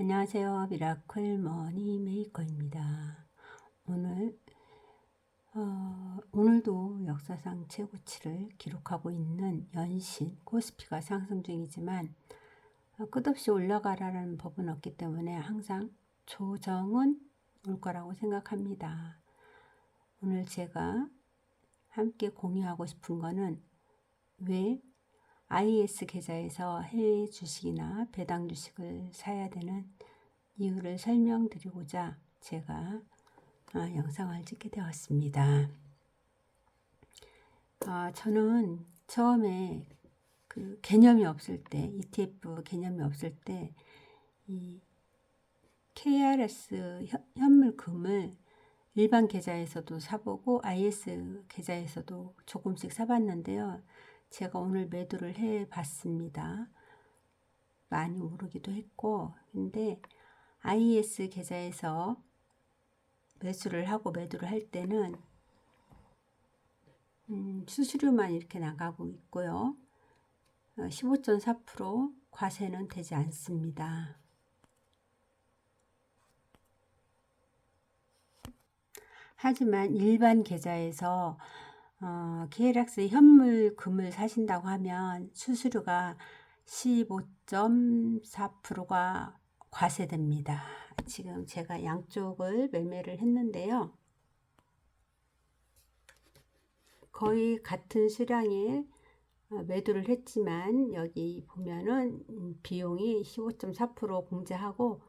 안녕하세요. 미라클 머니 메이커입니다. 오늘 어, 오늘도 역사상 최고치를 기록하고 있는 연신 코스피가 상승 중이지만 어, 끝없이 올라가라는 법은 없기 때문에 항상 조정은 올 거라고 생각합니다. 오늘 제가 함께 공유하고 싶은 거는 왜 IS 계좌에서 해외 주식이나 배당 주식을 사야 되는 이유를 설명드리고자 제가 어, 영상을 찍게 되었습니다. 어, 저는 처음에 그 개념이 없을 때 ETF 개념이 없을 때 이 KRS 현- 현물금을 일반 계좌에서도 사보고 IS 계좌에서도 조금씩 사봤는데요. 제가 오늘 매도를 해 봤습니다. 많이 오르기도 했고, 근데 IS 계좌에서 매수를 하고 매도를 할 때는 음, 수수료만 이렇게 나가고 있고요. 어, 15.4% 과세는 되지 않습니다. 하지만 일반 계좌에서 어, 계략서 현물금을 사신다고 하면 수수료가 15.4%가 과세됩니다. 지금 제가 양쪽을 매매를 했는데요. 거의 같은 수량의 어, 매도를 했지만 여기 보면은 비용이 15.4% 공제하고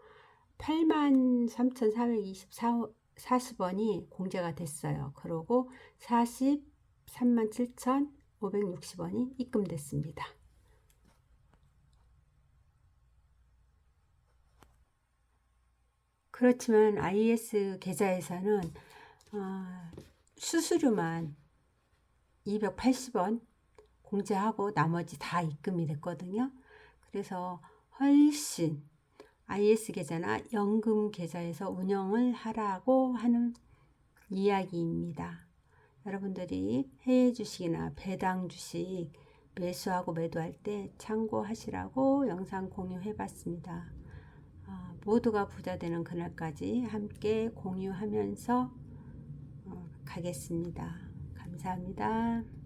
83,424원이 공제가 됐어요. 그리고 40 37,560원이 입금됐습니다. 그렇지만 IS 계좌에서는 어, 수수료만 280원 공제하고 나머지 다 입금이 됐거든요. 그래서 훨씬 IS 계좌나 연금 계좌에서 운영을 하라고 하는 이야기입니다. 여러분들이 해외 주식이나 배당 주식 매수하고 매도할 때 참고하시라고 영상 공유해 봤습니다. 어, 모두가 부자 되는 그날까지 함께 공유하면서 어, 가겠습니다. 감사합니다.